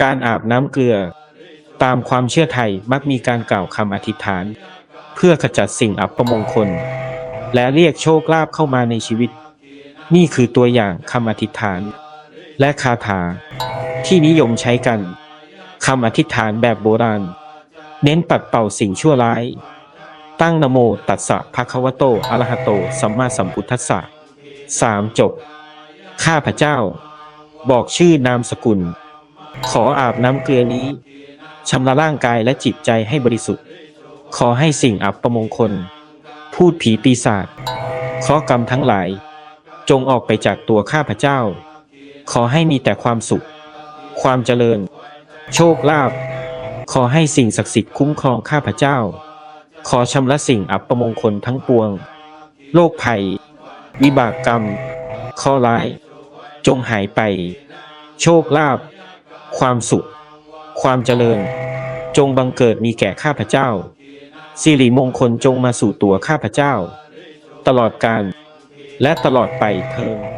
การอาบน้ำเกลือ ตามความเชื่อไทยมักมีการกล่าวคำอธิษฐาน เพื่อขจัดสิ่งอัปมงคล และเรียกโชคลาภเข้ามาในชีวิต นี่คือตัวอย่างคำอธิษฐาน และคาถา ที่นิยมใช้กันคำอธิษฐานแบบโบราณ เน้นปัดเป่าสิ่งชั่วร้าย ตั้งนโมตัสสะภะคะวะโตอะระหะโต สัมมาสัมพุทธัสสะสามจบ ข้าพเจ้า บอกชื่อนามสกุล ขออาบน้ำเกลือนี้ชำระร่างกายและจิตใจให้บริสุทธิ์ ขอให้สิ่งอับประมงคล พูดผีปีศาจเคราะกรรมทั้งหลาย จงออกไปจากตัวข้าพเจ้า ขอให้มีแต่ความสุข ความเจริญ โชคลาภขอให้สิ่งศักดิ์สิทธิ์คุ้มครองข้าพเจ้า ขอชำระสิ่งอับประมงคลทั้งปวง โรคภัย วิบากกรรมข้อร้าย จงหายไป โชคลาภ ความสุข ความเจริญ จงบังเกิดมีแก่ข้าพเจ้า สิริมงคลจงมาสู่ตัวข้าพเจ้า ตลอดกาลและตลอดไปเทอญ